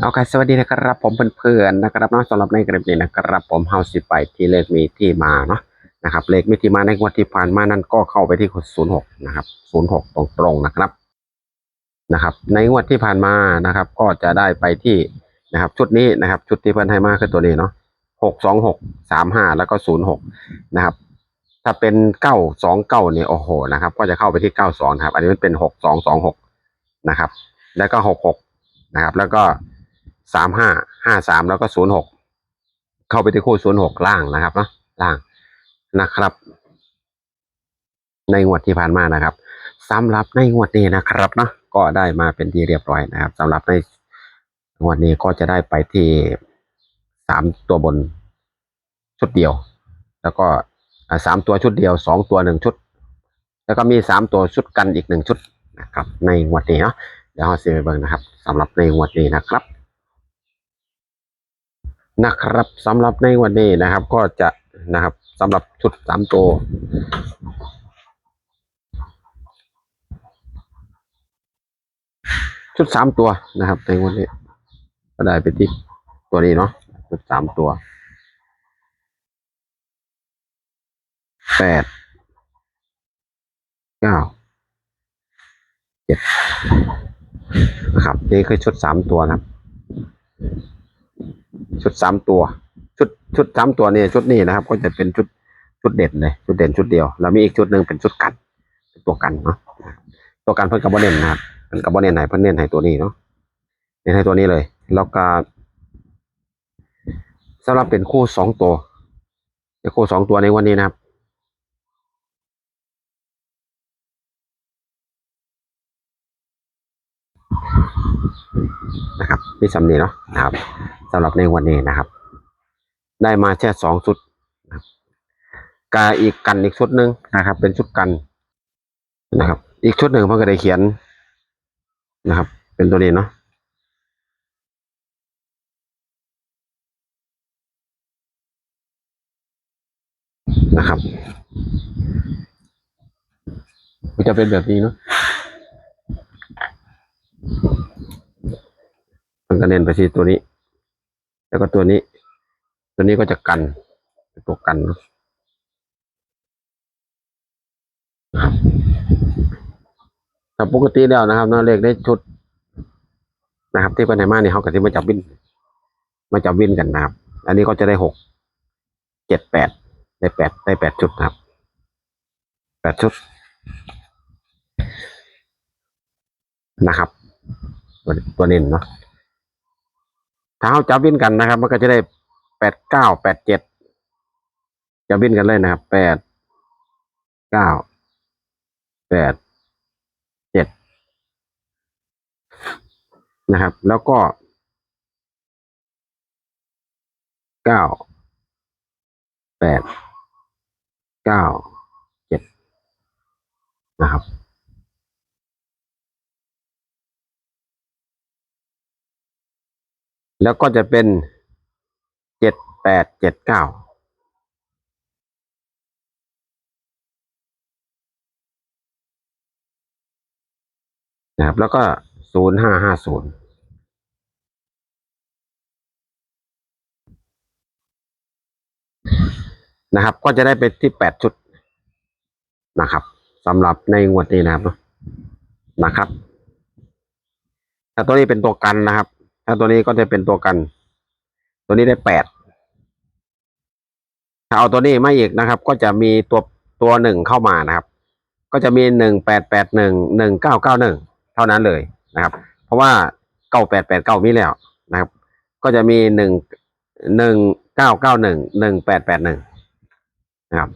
เอาค่ะสวัสดีนะครับผมเพื่อนๆนะครับเนาะสำหรับในคลิปนี้นะครับ ผมเฮาสิไปที่เลขมีที่มาเนาะนะครับ เลขมีที่มาในงวดที่ผ่านมานั้นก็เข้าไปที่06นย์หกนะครับ06ตรงๆนะครับนะครับ ในงวดที่ผ่านมานะครับ ก็จะได้ไปที่นะครับ ชุดนี้นะครับ ชุดที่เพิ่นให้มาคือตัวนี้เนาะ626 35แล้วก็06นย์หกนะครับ ถ้าเป็น929เก้าเนี่ยโอ้โหนะครับ ก็จะเข้าไปที่92นะครับ อันนี้มันเป็น6226นะครับ แล้วก็66นะครับ แล้วก็ สามห้าห้าสามแล้วก็ศูนย์หกเข้าไปที่คู่ศูนย์หกล่างนะครับเนาะล่างนะครับ ในงวดที่ผ่านมานะครับสำหรับในงวดนี้นะครับเนาะก็ได้มาเป็นที่เรียบร้อยนะครับสำหรับในงวดนี้ก็จะได้ไปที่สามตัวบนชุดเดียว แล้วก็สามตัวชุดเดียวสองตัวหนึ่งชุด แล้วก็มีสามตัวชุดกันอีกหนึ่งชุดนะครับ ในงวดนี้เนาะเดี๋ยวเราเสียไปเบิ่งนะครับสำหรับในงวดนี้นะครับ นะครับสำหรับในวันนี้นะครับ ก็จะนะครับสำหรับชุดสามตัวชุดสามตัวนะครับในวันนี้ก็ได้ไปที่ตัวนี้เนาะชุดสามตัวแปดเก้าเจ็ดนะครับนี่คือชุดสามตัวนะครับ ชุดสามตัว ชุดชุดสามตัวเนี่ยชุดนี้นะครับ ก็จะเป็นชุดชุดเด่นเลยชุดเด่นชุดเดียวแล้วมีอีกชุดหนึ่งเป็นชุดกันตัวกันเนาะตัวกันเพิ่นกับบอเน้นนะครับเพิ่นกับบอเน้นไหนเพิ่นเน้นให้ตัวนี้เนาะเน้นให้ตัวนี้เลย แล้วก็สำหรับเป็นคู่สองตัวเป็นคู่สองตัวในวันนี้นะครับนะครับนี่สำเนียเนาะนะครับ สำหรับในวันนี้นะครับ ได้มาแค่สองชุดนะครับกาอีกกันอีกชุดหนึ่งนะครับ เป็นชุดกันนะครับ อีกชุดหนึ่งเพิ่งก็ได้เขียนนะครับ เป็นตัวนี้เนาะนะครับมันจะเป็นแบบนี้เนาะมันก็เน้นไปที่ตัวนี้ แล้วก็ตัวนี้ ตัวนี้ก็จะกันตัวกันนะครับแต่ปกติแล้วนะครับเนาะเลขได้ชุดนะครับ ที่ไปไหนมาเนี่ยเขาก็จะมาจับวิน มาจับวินกันนะครับ อันนี้ก็จะได้หกเจ็ดแปดได้แปดได้แปดชุดนะครับแปดชุดนะครับ ตัวตัวเน้นเนาะ ถ้าเขาจับวิ่นกันนะครับ มันก็จะได้แปดเก้าแปดเจ็ดจับวิ่นกันเลยนะครับแปดเก้าแปดเจ็ดนะครับ แล้วก็เก้าแปดเก้าเจ็ดนะครับ แล้วก็จะเป็นเจ็ดแปดเจ็ดเก้านะครับ แล้วก็ศูนย์ห้าห้าศูนย์นะครับ ก็จะได้เป็นที่แปดชุดนะครับสำหรับในงวดนี้นะครับนะครับถ้าตัวนี้เป็นตัวกันนะครับ ถ้าตัวนี้ก็จะเป็นตัวกัน ตัวนี้ได้แปดถ้าเอาตัวนี้มาอีกนะครับ ก็จะมีตัวตัวหนึ่งเข้ามานะครับ ก็จะมีหนึ่งแปดแปดหนึ่งหนึ่งเก้าเก้าหนึ่งเท่านั้นเลยนะครับ เพราะว่าเก้าแปดแปดเก้ามีแล้วนะครับ ก็จะมีหนึ่งหนึ่งเก้าเก้าหนึ่งหนึ่งแปดแปดหนึ่งนะครับ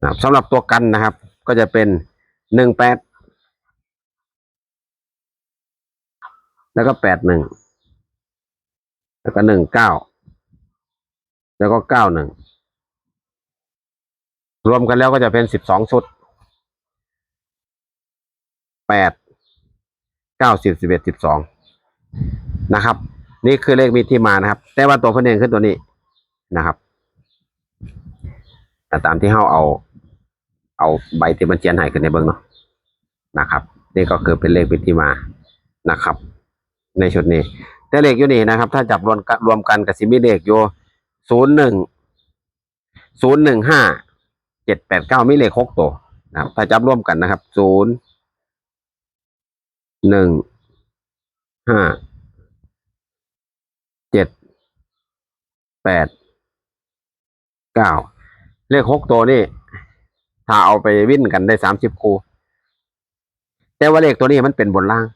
นะครับสำหรับตัวกันนะครับ ก็จะเป็นหนึ่งแปด แล้วก็แปดหนึ่งแล้วก็หนึ่งเก้าแล้วก็เก้าหนึ่งรวมกันแล้วก็จะเป็นสิบสองชุดแปดเก้าสิบสิบเอ็ดสิบสองนะครับ นี่คือเลขมีที่มานะครับ แต่ว่าตัวเพิ่นเองขึ้นตัวนี้นะครับแต่ตามที่เฮาเอา เอาใบที่มันเจียนให้ขึ้นในเบิ้งเนาะนะครับ นี่ก็คือเป็นเลขมีที่มานะครับ ในชุดนี้ แต่เลขอยู่นี่นะครับ ถ้าจับรวมรวมกันกับซิมีเลขอยู่ศูนย์หนึ่งศูนย์หนึ่งห้าเจ็ดแปดเก้ามีเลขหกตัวนะครับถ้าจับรวมกันนะครับศูนย์หนึ่งห้าเจ็ดแปดเก้าเลขหกตัวนี่ถ้าเอาไปวิ่นกันได้สามสิบคู่ แต่ว่าเลขตัวนี้มันเป็นบนล่าง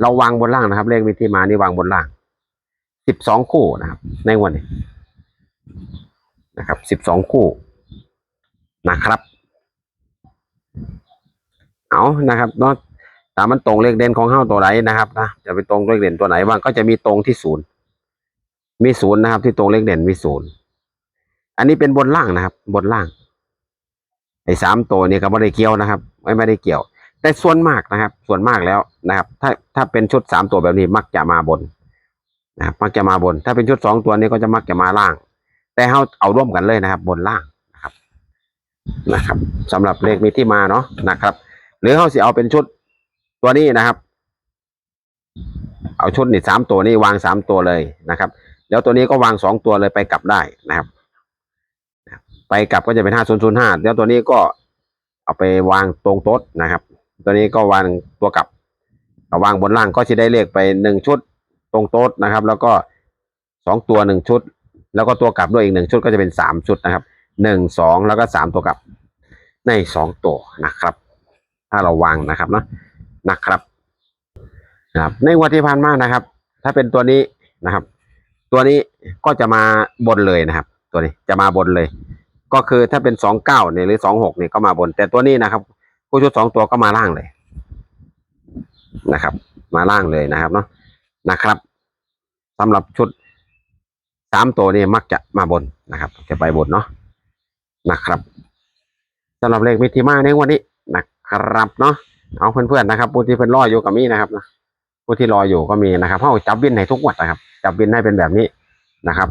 เราวางบนล่างนะครับ เลขมีที่มานี่วางบนล่างสิบสองคู่นะครับ ในวันนี้นะครับสิบสองคู่นะครับ เอานะครับเนาะตามมันตรงเลขเด่นของเฮ้าตัวไหนนะครับนะจะไปตรงเลขเด่นตัวไหนบ้างก็จะมีตรงที่ศูนย์มีศูนย์นะครับ ที่ตรงเลขเด่นมีศูนย์อันนี้เป็นบนล่างนะครับ บนล่างไอ้สามตัวนี้ก็ไม่ได้เกี่ยวนะครับ ไม่ไม่ได้เกี่ยว แต่ส่วนมากนะครับ ส่วนมากแล้วนะครับ ถ้าถ้าเป็นชุดสามตัวแบบนี้มักจะมาบนนะครับมักจะมาบน ถ้าเป็นชุดสองตัวนี้ก็จะมักจะมาล่าง แต่เขาเอาร่วมกันเลยนะครับ บนล่างนะครับ นะครับสำหรับเลขมีที่มาเนาะนะครับ หรือเขาสิเอาเป็นชุดตัวนี้นะครับ เอาชุดนี่สามตัวนี้วางสามตัวเลยนะครับ แล้วตัวนี้ก็วางสองตัวเลยไปกลับได้นะครับไปกลับก็จะเป็นห้าศูนย์ศูนย์ห้าแล้วตัวนี้ก็เอาไปวางตรงโต๊ะนะครับ ตัวนี้ก็วางตัวกลับวางบนล่างก็จะได้เลขไปหนึ่งชุดตรงโต๊ะนะครับ แล้วก็สองตัวหนึ่งชุด แล้วก็ตัวกลับด้วยอีกหนึ่งชุดก็จะเป็นสามชุดนะครับหนึ่งสองแล้วก็สามตัวกลับ ในสองตัวนะครับ ถ้าเราวางนะครับเนาะนะครับนะครับ ในวันที่ผ่านมานะครับ ถ้าเป็นตัวนี้นะครับ ตัวนี้ก็จะมาบนเลยนะครับ ตัวนี้จะมาบนเลย ก็คือถ้าเป็นสองเก้าเนี่ยหรือสองหกเนี่ยก็มาบน แต่ตัวนี้นะครับู้ชุดสองตัวก็มาล่างเลยนะครับ มาล่างเลยนะครับเนาะนะครับสำหรับชุดสามตัวนี่มักจะมาบนนะครับ จะไปบนเนาะนะครับสำหรับเลขมิติมาในวันนี้นะครับเนาะเอาเพื่อนๆนะครับผู้ที่เพิ่นรออยู่กับมีนะครับนะผู้ที่รออยู่ก็มีนะครับเขาจับวินให้ทุกวัดนะครับ จับวินให้เป็นแบบนี้นะครับ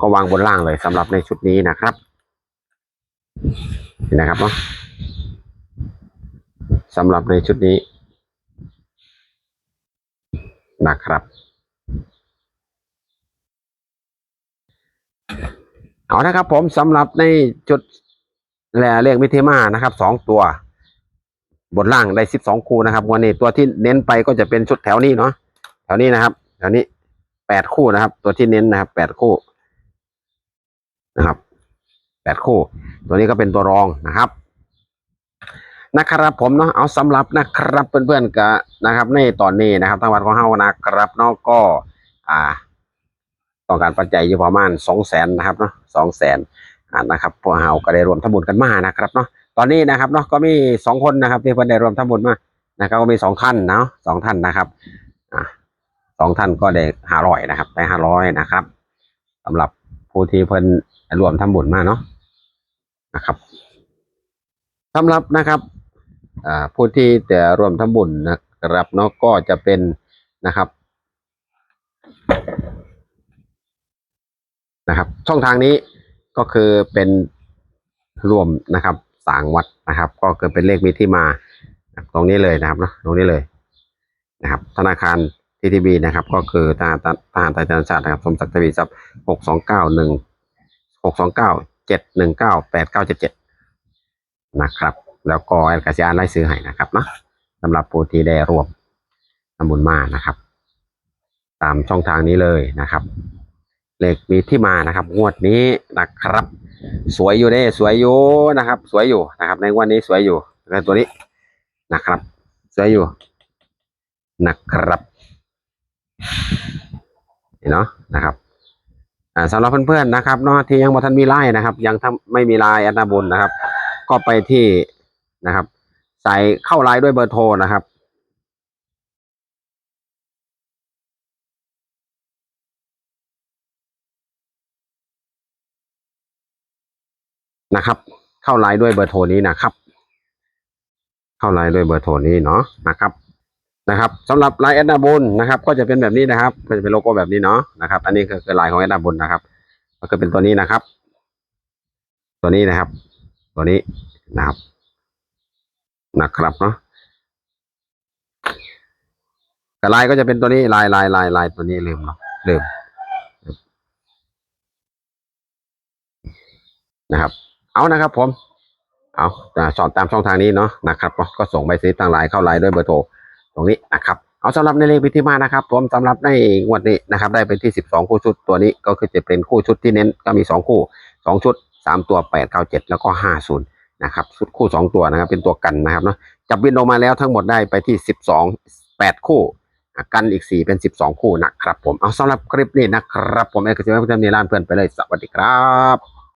ก็วางบนล่างเลยสำหรับในชุดนี้นะครับเห็นนะครับเนาะ สำหรับในชุดนี้นะครับ เอานะครับผมสำหรับในจุดแหล่เลขมิเทมานะครับสองตัว บนล่างได้สิบสองคู่นะครับวันนี้ตัวที่เน้นไปก็จะเป็นชุดแถวนี้เนาะแถวนี้นะครับแถวนี้แปดคู่นะครับ ตัวที่เน้นนะครับแปดคู่นะครับแปดคู่ ตัวนี้ก็เป็นตัวรองนะครับ นะครับผมเนาะเอาสำหรับนะครับเพื่อนๆกับนะครับในตอนนี้นะครับทางวัดของเฮานะครับเนาะก็อ่าต้องการปัจจัยอยู่ประมาณสองแสนนะครับเนาะสองแสนนะครับพวกเฮาก็ได้รวมทำบุญกันมานะครับเนาะตอนนี้นะครับเนาะก็มีสองคนนะครับที่เพิ่อนได้รวมทำบุญมานะครับก็มีสองท่านเนาะสองท่านนะครับอ่าสองท่านก็ได้ห้าร้อยนะครับได้ห้าร้อยนะครับสำหรับผู้ที่เพิ่นรวมทำบุญมาเนาะนะครับ สำหรับนะครับผู้ที่จะรวมทำบุญนะครับเนาะก็จะเป็นนะครับนะครับ ช่องทางนี้ก็คือเป็นรวมนะครับสางวัดนะครับ ก็คือเป็นเลขมีที่มาตรงนี้เลยนะครับเนาะตรงนี้เลยนะครับ ธนาคารทีทีบีนะครับ ก็คือทหารทหารไทยธนชาตินะครับสมศักดิ์ทวีทรัพย์หกสองเก้าหนึ่งหกสองเก้าเจ็ดหนึ่งเก้าแปดเก้าเจ็ดเจ็ด นะครับ แล้วก็แอลกาซิอานไล่ซื้อให้นะครับเนาะสำหรับผู้ที่ได้รวมทำบุญมานะครับ ตามช่องทางนี้เลยนะครับเลขมีที่มานะครับ งวดนี้นะครับ สวยอยู่เด้สวยอยู่นะครับ สวยอยู่นะครับ ในงวดนี้สวยอยู่แล้วตัวนี้นะครับ สวยอยู่นะครับนี่เนาะนะครับอ่าสำหรับเพื่อนๆนะครับเนาะที่ยังบ่ทันมีไลน์นะครับ ยังทำไม่มีไลน์อันนาบุญนะครับ ก็ไปที่นะครับ ใส่เข้าไลน์ด้วยเบอร์โทรนะครับนะครับ เข้าไลน์ด้วยเบอร์โทรนี้นะครับ เข้าไลน์ด้วยเบอร์โทรนี้เนาะนะครับนะครับสำหรับไลน์แอดนาบุญนะครับ ก็จะเป็นแบบนี้นะครับ ก็จะเป็นโลโก้แบบนี้เนาะนะครับ อันนี้คือไลน์ของแอดนาบุญนะครับ ก็คือเป็นตัวนี้นะครับ ตัวนี้นะครับ ตัวนี้นะครับนะครับเนาะแต่ลายก็จะเป็นตัวนี้ลายลายลายลายตัวนี้ลืมเนาะลืมนะครับ เอานะครับ ผม เอาสอนตามช่องทางนี้เนาะนะครับก็ส่งใบสลิปทางลน์เข้าไลน์ด้วยเบอร์โทรตรงนี้นะครับเอาสำหรับในเลขพิธีมานะครับ ผมสำหรับในงวดนี้นะครับ ได้เป็นที่สิบสองคู่ชุดตัวนี้ก็คือจะเป็นคู่ชุดที่เน้นก็มีสองคู่สองชุด สามตัวแปดเก้าเจ็ดแล้วก็ห้าศูนย์นะครับชุดคู่สองตัวนะครับเป็นตัวกันนะครับเนาะจับวินออกมาแล้วทั้งหมดได้ไปที่สิบสองแปดคู่กันอีกสี่เป็นสิบสองคู่นะครับผมเอาสำหรับคลิปนี้นะครับผมเอกสิทธิ์เพื่อนในร้านเพื่อนไปเลยสวัสดีครับ